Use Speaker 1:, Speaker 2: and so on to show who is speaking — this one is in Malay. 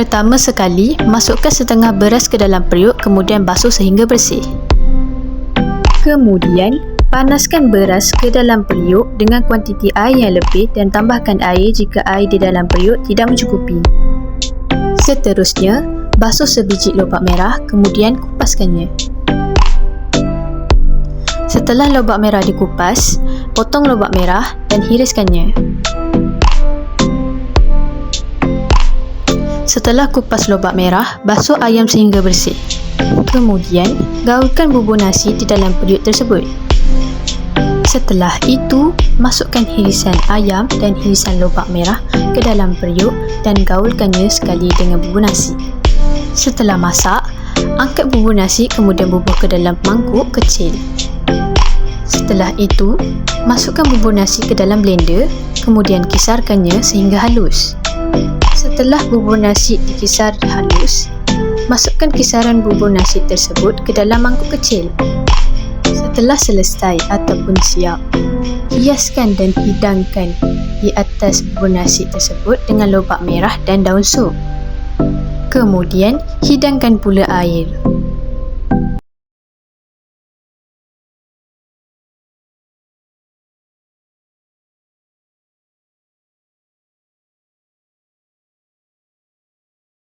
Speaker 1: Pertama sekali, masukkan setengah beras ke dalam periuk kemudian basuh sehingga bersih. Kemudian, panaskan beras ke dalam periuk dengan kuantiti air yang lebih dan tambahkan air jika air di dalam periuk tidak mencukupi. Seterusnya, basuh sebiji lobak merah kemudian kupaskannya. Setelah lobak merah dikupas, potong lobak merah dan hiriskannya. Setelah kupas lobak merah, basuh ayam sehingga bersih. Kemudian, gaulkan bubur nasi di dalam periuk tersebut. Setelah itu, masukkan irisan ayam dan irisan lobak merah ke dalam periuk dan gaulkannya sekali dengan bubur nasi. Setelah masak, angkat bubur nasi kemudian bubur ke dalam mangkuk kecil. Setelah itu, masukkan bubur nasi ke dalam blender, kemudian kisarkannya sehingga halus. Setelah bubur nasi dikisar halus, masukkan kisaran bubur nasi tersebut ke dalam mangkuk kecil. Setelah selesai ataupun siap, hiaskan dan hidangkan di atas bubur nasi tersebut dengan lobak merah dan daun sup. Kemudian, hidangkan pula air.